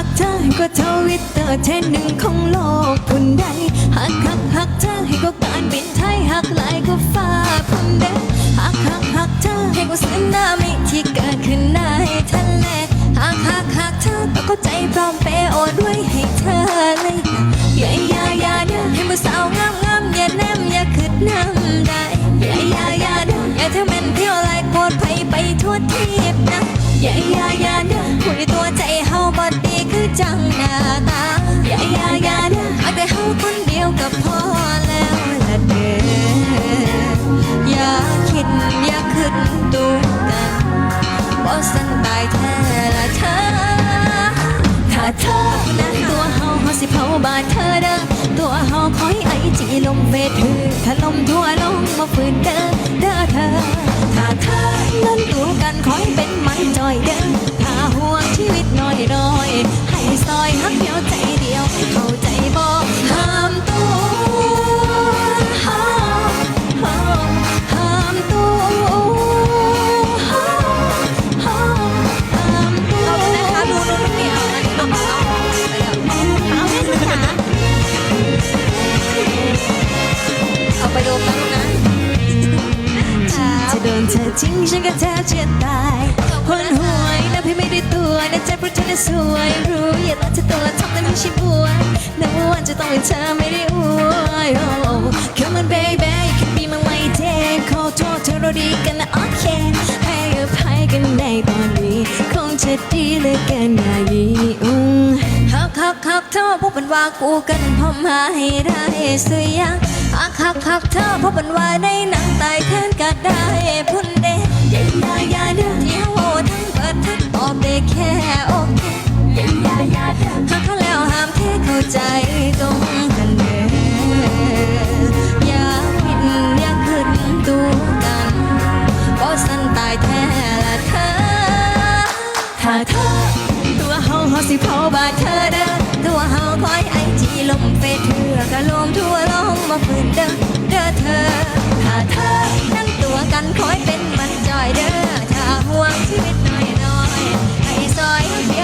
ักเธอให้ก็ทวิตเตอร์แทนหนึ่งของโลกคุณใดหักหักหักเธอให้ก็การบินไทยหักหลายก็ฟ้าพุ่นเด้หักหักหักเธอให้ก็สึนามิที่เกิดขึ้นในทะเลหักหักหักเธอต้องเข้าใจพร้อมเปย์โอด้วยให้เธอเลยนะอ คนเดียวก็พอแล้วละเด้ออย่าคิดอย่าขึ้นตูกันบ่สันตายแท้ละเธอ ถ้าเธอนั้นตัวเฮาเฮาสิเผาบาดเธอเด้อตัวเฮาคอยไอจีลมเฟซถือถล่มทั่วลงมาฝืนเด้อเด้อเธอ ถ้าเธอนั้นดูกันคอยเป็นมันจอยเด้อ เธอทิ้งฉันก็แทบจะตายหนหวยนะพี่ไม่ได้ตัวนะใจเพราะเธอน่ะสวยรู้อย่าตัดเธอตัวทำแต่ไม่ใช่บวยนับวันจะต้องเป็นเธอไม่ได้อวย oh, Come on baby you can be my lady ขอโทษเธอเราดีกันนะโอเคให้อภัยกันในตอนนี้คงจะดีเลยกันอย่ายีอุ้งฮักฮักฮักเธอพบเป็นว่ากูกันพอมาให้ได้สุยัง ฮักฮักฮักเธอเพบเป็นว่าในหนังตายแค้นก็ได้พุ่นเดอย่ายายาเด้อที่โหทั้งเปิดทั้งตอบได้แค่โอเคยายายาเด้อหากเขาแล้วห้ามเทเข้าใจตรงกันเด้ออย่าผิดอย่าขึ้นตัวกันเพราะสันตายแท้ละเธอถ้าเธอตัวเฮาเฮาสิเผาบาดเธอ ลมเฟเถื่อกะลมทั่วลงมาฝืนเด้อเด้อเธอถ้าเธอนั่งตัวกันคอยเป็นมันจอยเด้อถ้าห่วงชีวิตน้อยน้อยให้ซอยเ